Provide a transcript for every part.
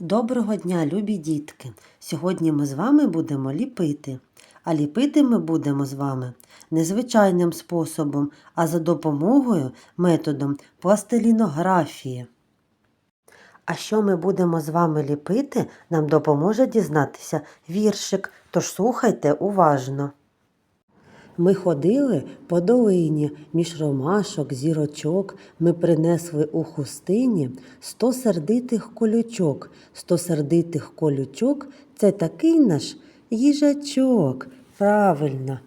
Доброго дня, любі дітки! Сьогодні ми з вами будемо ліпити. А ліпити ми будемо з вами незвичайним способом, а за допомогою методом пластилінографії. А що ми будемо з вами ліпити, нам допоможе дізнатися віршик, тож слухайте уважно. Ми ходили по долині між ромашок, зірочок. Ми принесли у хустині сто сердитих колючок. Сто сердитих колючок це такий наш їжачок. Правильно.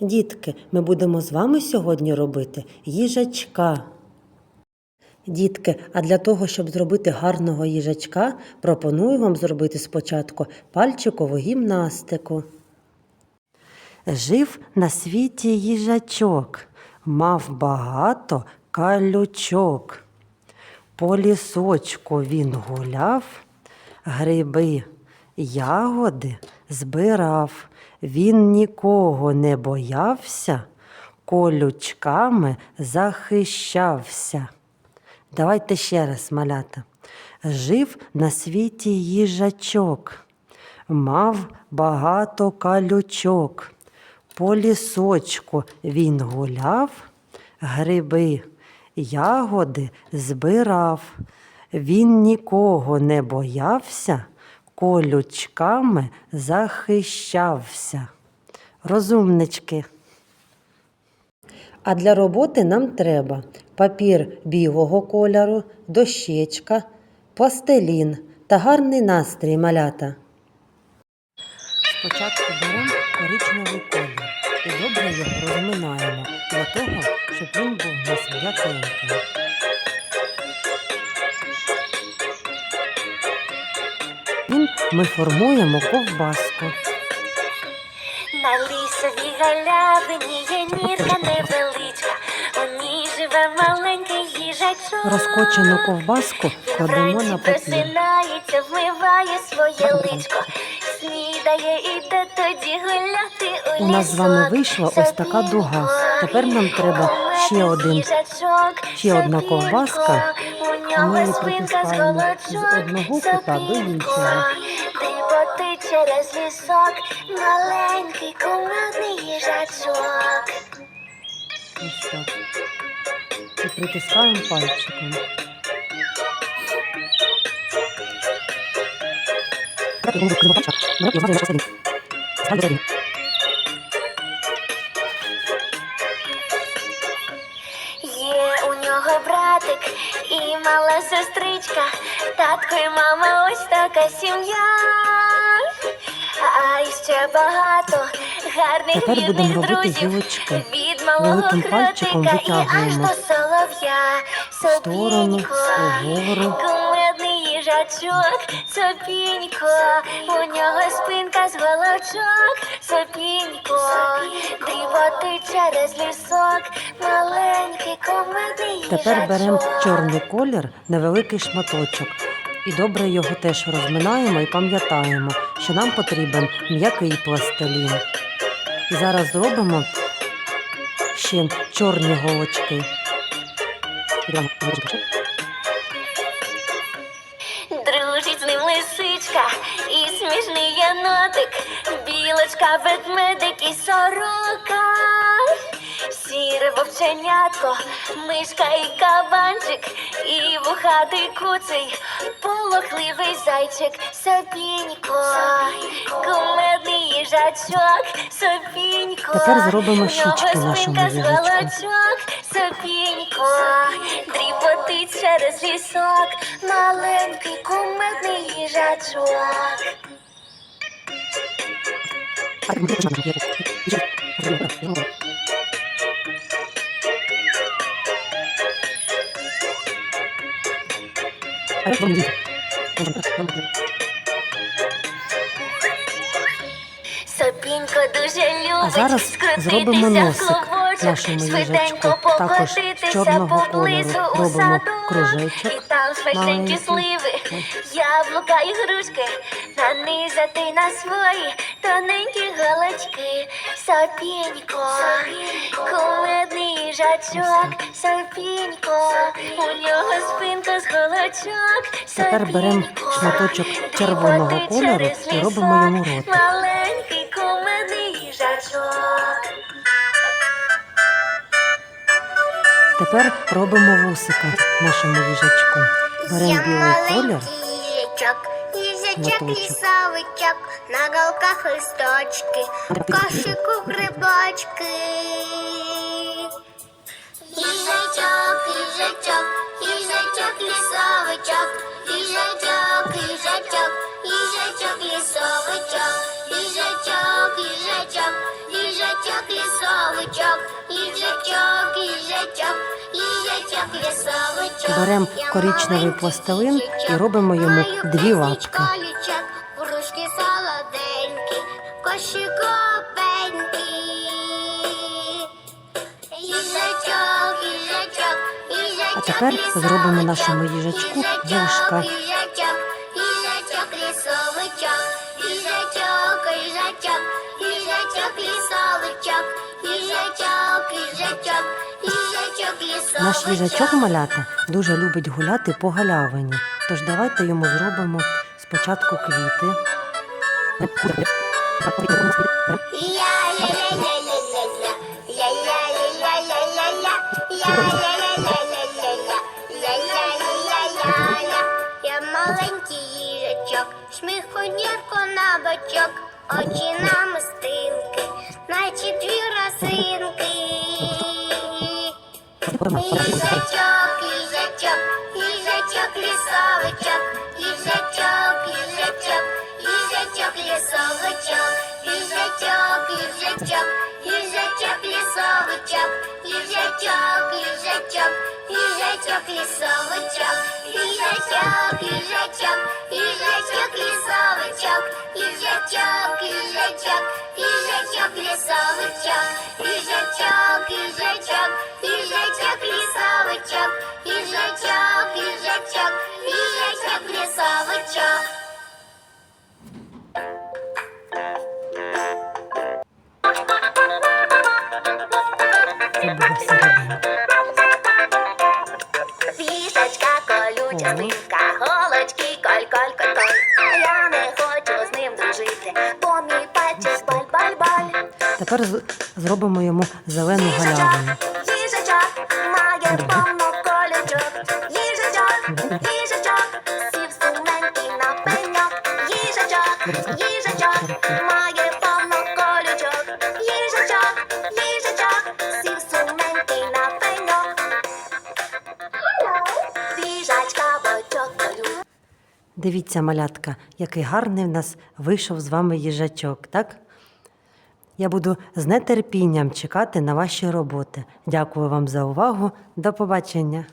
Дітки, ми будемо з вами сьогодні робити їжачка. Дітки, а для того, щоб зробити гарного їжачка, пропоную вам зробити спочатку пальчикову гімнастику. Жив на світі їжачок, мав багато калючок. По лісочку він гуляв, гриби, ягоди збирав. Він нікого не боявся, колючками захищався. Давайте ще раз, малята. Жив на світі їжачок, мав багато калючок. По лісочку він гуляв, гриби, ягоди збирав. Він нікого не боявся, колючками захищався. Розумнички. А для роботи нам треба папір білого кольору, дощечка, пластилін та гарний настрій малята. Спочатку беремо коричневий колір і добре його розминаємо для того, щоб він був у нас м'якенький. Ним ми формуємо ковбаску. На лісовій галявині є нірка невеличка, у ній живе маленький їжачок. Розкочену ковбаску кладемо на просинається, вмиває своє личко, у нас з вами вийшла ось така дуга. Тепер нам треба ще один, ще одна ковбаска. Ми її притискаємо з одного кута до іншого. Дріботи через лісок, маленький кумедний їжачок. Ось так. І притискаємо пальчиком. Є у нього братик і мала сестричка, татко і мама ось така сім'я. А іще багато гарних Тепер будемо рідних робити друзів. гілочки. Від малого Великим пальчиком кротика і аж витягуємо до солов'я. сторону, угору. Їжачок, сопінько, у нього спинка з голочок, сопінько, дріботи через лісок, маленький кумедний Тепер беремо чорний колір, невеликий шматочок. І добре його теж розминаємо і пам'ятаємо, що нам потрібен м'який пластилін. І зараз зробимо ще чорні голочки. І смішний єнотик, білочка, ведмедик і сорока, сіре вовченятко, мишка і кабанчик, і вухатий куций, полохливий зайчик, сопінько, кумедний їжачок, сопінько. Тепер зробимо У нього щічки нашому їжачку. сопінько, дріботить через лісок, маленький кумедний їжачок. Сопінько дуже любить А зараз зробимо носик нашому швиденько покотитися чорного поблизу кольору у робимо садок. кружечок І там смачненькі сливи, яблука і грушки, нанизати на свої тоненькі голочки. Сопінько, кумедний їжачок, сопінько, у нього спинка з голочок. Тепер беремо шматочок червоного кольору і робимо йому лісок. Тепер робимо вусика нашому їжачку. Беремо білий колір. їжачок, лісовичок, на голках листочки, в кошику грибочки. Їжачок, їжачок, їжачок, лісовичок, їжачок, їжачок, їжачок, лісовичок, їжачок, їжачок, їжачок, лісовичок, їжачок. Беремо коричневий пластилин і робимо йому дві лапки. Їжачок, їжачок, їжачок, А тепер зробимо нашому їжачку вушка. Їжачок, їжачок, лісовичок, їжачок, їжачок, їжачок, лісовичок, їжачок, їжачок, їжачок, лісовичок. Наш їжачок малята дуже любить гуляти по галявині. Тож давайте йому зробимо спочатку квіти. Я маленький їжачок, сміху на бочок, очі на Їжачок, їжачок, їжачок, лісовичок, їжачок, їжачок, їжачок, лісовичок, їжачок, їжачок, їжачок, лісовичок, їжачок, їжачок, їжачок, лісовичок, їжачок, їжачок, їжачок, лісовичок, їжачок, їжачок, їжачок, лісовичок, їжачок, їжачок, їжачок, лісовичок, їжачок, їжачок, їжачок, Їжачка колюча спинка, голочки, коль, коль, коль, коль. Я не хочу з ним дружити, бо мій пальчик баль-баль-баль. Тепер з- зробимо йому зелену галявину. Їжачок, має повно колючок. Їжачок, їжачок, Дивіться, малятка, який гарний в нас вийшов з вами їжачок, так? Я буду з нетерпінням чекати на ваші роботи. Дякую вам за увагу. До побачення.